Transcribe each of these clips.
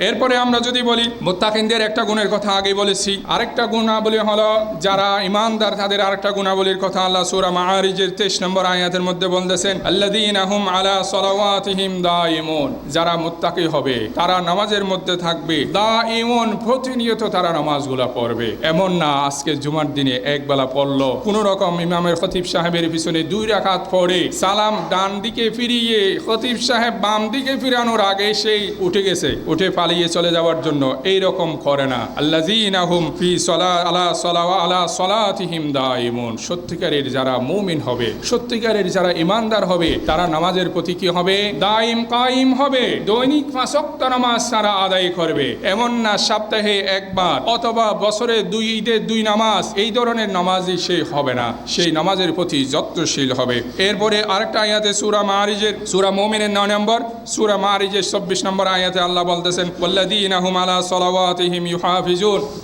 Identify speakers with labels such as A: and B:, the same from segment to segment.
A: এরপরে আমরা যদি বলি, মোত্তাকিনদের একটা গুণের কথা আগে বলেছি। আরেকটা গুণাবলী হলো যারা ইমানদার, তাদের আরেকটা গুণাবলীর কথা আল্লাহ সূরা মাআরিজের 23 নম্বর আয়াতের মধ্যে বলতেছেন, আল্লাযীনা হুম আলা সালাওয়াতিহিম দাইমুন যারা মুত্তাকি হবে, তারা নামাজের মধ্যে থাকবে। দাইমুন প্রতিনিয়ত তারা নামাজগুলা পড়বে। এমন না, আজকে জুমার দিনে একবেলা পড়ল। কোনো রকম ইমামের খতিব সাহেবের পিছনে দুই রাকাত পড়ে, সালাম ডান দিকে ফিরিয়ে, খতিব সাহেব বাম দিকে ফিরানোর আগে সেই উঠে গেছে। উঠে পালিয়ে চলে যাওয়ার জন্য এই রকম করে না। আল্লাযীনাহুম ফি সলা, আলা সলা আলা সলাতিহিম দাইমুন সত্যিকারের যারা মুমিন হবে, সত্যিকারের যারা ইমানদার হবে, তারা নামাজের প্রতি কি হবে? দাইম কাইম হবে। দৈনিক পাঁচ ওয়াক্ত নামাজ তারা আদায় করবে। এমন না সপ্তাহে একবার অথবা বছরে দুই ঈদের দুই নামাজ, এই ধরনের নামাজই সে হবে না। সেই নামাজের প্রতি যত্নশীল হবে। এরপরে আরেকটা আয়াতে সুরা মারিজের সুরা মোমিনের নয় নম্বর, সুরা মারিজের চব্বিশ নম্বর আয়াতে আল্লাহ বলতেছেন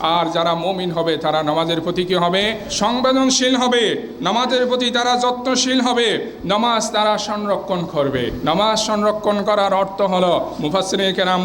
A: আর যারা মুমিন হবে, তারা নামাজের প্রতি হবে? সংবেদনশীল হবে। নামাজের প্রতি তারা যত্নশীল হবে। নামাজ তারা সংরক্ষণ করবে। নামাজ সংরক্ষণ করার অর্থ হলো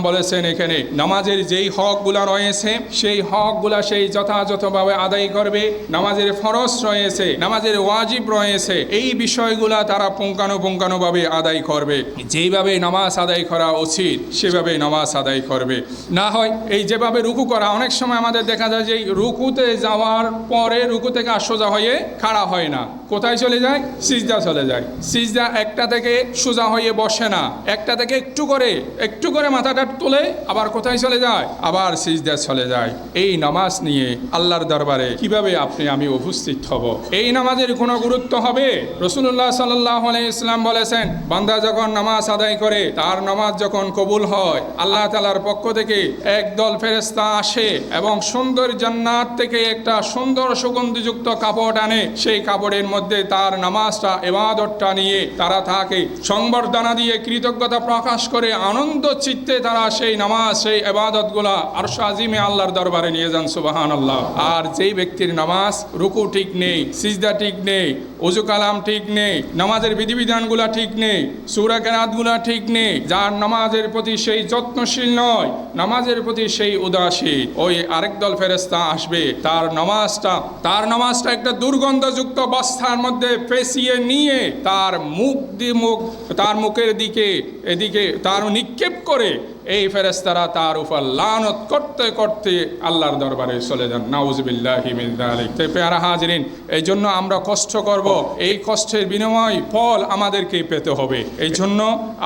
A: বলেছেন এখানে, নামাজের যেই হকগুলা রয়েছে, সেই হকগুলা সেই যথাযথভাবে আদায় করবে। নামাজের ফরজ রয়েছে, নামাজের ওয়াজিব রয়েছে, এই বিষয়গুলা তারা পুঙ্খানুপুঙ্খানুভাবে আদায় করবে। যেইভাবে নামাজ আদায় করা উচিত, সেভাবে নামাজ আদায় করবে। না হয় এই যেভাবে রুকু করা, অনেক সময় আমাদের দেখা যায় যে রুকুতে যাওয়ার পরে রুকু থেকে আর সোজা হয়ে খাড়া হয় না। কোথায় চলে যায়? সিজদা চলে যায়। সিজদা একটা থেকে সোজা হয়ে বসে না। একটা থেকে একটু করে একটু করে মাথাটা তুলে আবার কোথায় চলে যায়? আবার সিজদা চলে যায়। এই নামাজ নিয়ে আল্লাহর দরবারে কীভাবে আপনি, আমি উপস্থিত হব? এই নামাজের কোনো গুরুত্ব হবে? রসুল্লাহ সাল্লাহ ইসলাম বলেছেন, বান্দা যখন নামাজ আদায় করে, তার নামাজ যখন কবুল হয়, আল্লাহ তালার পক্ষ থেকে একদল ফেরেস্তা আসে এবং সুন্দর জান্নাত থেকে একটা সুন্দর সুগন্ধিযুক্ত কাপড় আনে। সেই কাপড়ের মধ্যে তার নামাজটা এবাদতটা নিয়ে তারা তাকে সংবর্ধনা দিয়ে কৃতজ্ঞতা প্রকাশ করে আনন্দ চিত্তে তারা সেই নামাজ, সেই এবাদতগুলা আর সাজিমে আল্লাহর দরবারে নিয়ে যান সুবাহান আল্লাহ আর যেই ব্যক্তির নামাজ রুকু ঠিক নেই, সিজদা ঠিক নেই অজু কালাম ঠিক নেই, নামাজের বিধিবিধানগুলা ঠিক নেই, সুরা কেরাতগুলা ঠিক নেই, যার নামাজের প্রতি সেই যত্নশীল নয়, নামাজের প্রতি সেই উদাসীন। ওই আরেক দল ফেরেস্তা আসবে, তার নামাজটা তার নামাজটা একটা দুর্গন্ধযুক্ত বস্তার মধ্যে পেঁচিয়ে নিয়ে তার মুখ দিয়ে মুখ, তার মুখের দিকে, এদিকে তার নিক্ষেপ করে এই ফেরেস্তারা তার উপর লানত করতে করতে আল্লাহর দরবারে চলে যান। নাউজবিল্লাহি যালিক। তো পেয়ারা হাজরিন এই জন্য আমরা কষ্ট করব। এই কষ্টের বিনিময় ফল আমাদেরকে পেতে হবে। এই জন্য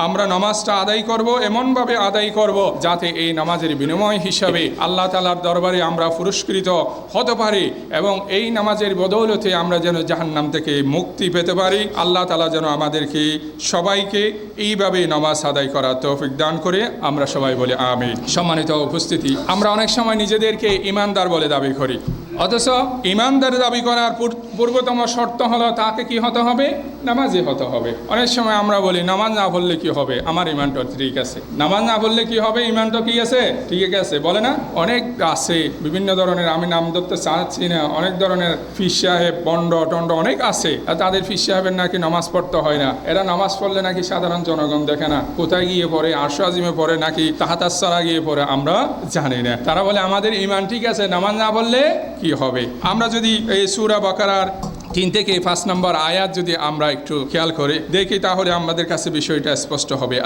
A: আমরা নামাজটা আদায় করব, এমনভাবে আদায় করব যাতে এই নামাজের বিনিময় হিসাবে আল্লাহ তালার দরবারে আমরা পুরস্কৃত হতে পারি এবং এই নামাজের বদৌলতে আমরা যেন জাহান্নাম থেকে মুক্তি পেতে পারি। আল্লাহ তালা যেন আমাদেরকে সবাইকে এইভাবে নামাজ আদায় করার তৌফিক দান করে। আমরা সবাই বলে আমি সম্মানিত উপস্থিতি আমরা অনেক সময় নিজেদেরকে ইমানদার বলে দাবি করি। অথচ ইমানদার দাবি করার পূর্বতম শর্ত হলো তাকে কি হতে হবে? নামাজি হতে হবে। অনেক সময় আমরা বলি, নামাজ না পড়লে কি হবে? আমার ইমানটা ঠিক আছে। নামাজ না পড়লে কি হবে? ইমানটা কি আছে? ঠিক আছে। বলে না? অনেক আছে, বিভিন্ন ধরনের, আমি নাম ধরতে চাচ্ছি না। অনেক ধরনের ফিস সাহেব, বন্ড, টন্ড অনেক আছে। তাদের ফিস সাহেবের নাকি নামাজ পড়তে হয় না। এরা নামাজ পড়লে নাকি সাধারণ জনগণ দেখে না। কোথায় গিয়ে পড়ে? আরশো আজিমে পড়ে নাকি তাহাতাসারা গিয়ে পড়ে? আমরা জানি না। তারা বলে, আমাদের ইমান ঠিক আছে। নামাজ না পড়লে কি হবে। আমরা যদি এই সুরা বাকারার তিন থেকে পাঁচ নম্বর আয়াত যদি আমরা একটু খেয়াল করি, দেখি তাহলে আমাদের কাছে বিষয়টা স্পষ্ট হবে।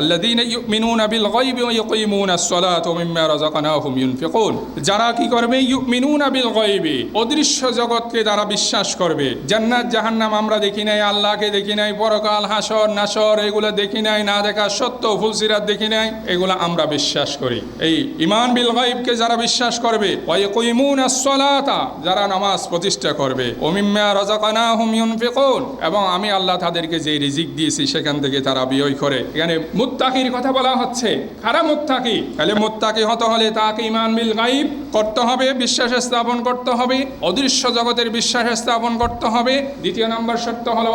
A: যারা কি করবে? অদৃশ্য জগৎকে তারা বিশ্বাস করবে। জান্নাত, জাহান্নাম আমরা দেখি নাই, আল্লাহকে দেখি নাই, পরকাল, হাসর, নাসর, এগুলো দেখি নাই, না দেখা সত্য ফুলসিরাত দেখি নাই, এগুলো আমরা বিশ্বাস করি। এই ইমান বিল গায়বকে যারা বিশ্বাস করবে যারা নামাজ প্রতিষ্ঠা করবে। ও মিম্মা রাযাকানাহুম ইউনফিকুন। এবং আমি আল্লাহ তাদেরকে যে রিজিক দিয়েছি, সেখান থেকে তারা বিয় করে। এখানে মুত্তাকির কথা বলা হচ্ছে। কারা মুত্তাকি? তাহলে মুত্তাকি হতে হলে তাকে ইমান বিল গাইব করতে হবে, বিশ্বাস স্থাপন করতে হবে, অদৃশ্য জগতের বিশ্বাস স্থাপন করতে হবে। দ্বিতীয় নম্বর শর্ত হলো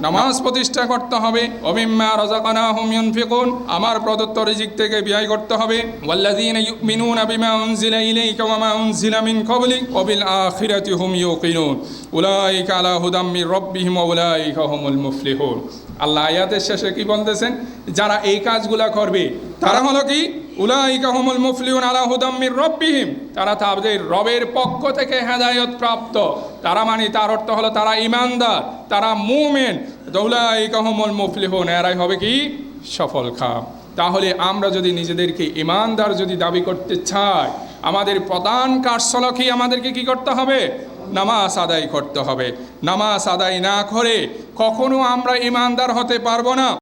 A: নামাজ প্রতিষ্ঠা করতে হবে। ওমিম্মা রাযাকানাহুম ইউনফিকুন আমার প্রদত্ত রিজিক থেকে ব্যয় করতে হবে। ওয়াল্লাযীনা ইউমিনুনা বিমা উনজিলা ইলাইকা ওয়া মা উনজিলা মিন ক্বাবলিক ওয়া বিল আখিরাতি হুম ইউকিনুন উলাইকা আলা হুদাম মির রাব্বিহিম উলাইকা হুমুল মুফলিহুন। আল্লাহ আয়াতের শেষে কি বলতেছেন? যারা এই কাজগুলা করবে, তারা হলো কি? উলাইকা হুমুল মুফলিউন আলা হুদাম্মির রব্বিহিম। তারা তাদের রবের পক্ষ থেকে হেদায়ত প্রাপ্ত। তারা মানে তার অর্থ হলো তারা ইমানদার, তারা মুমেন। উলাইকা হুমুল মুফলিহুন, এরাই হবে কি? সফল খাম। তাহলে আমরা যদি নিজেদেরকে ইমানদার যদি দাবি করতে চাই, আমাদের প্রধান কার্যল আমাদেরকে কি করতে হবে? নামাজ আদায় করতে হবে। নামাজ আদায় না করে কখনো আমরা ইমানদার হতে পারব না।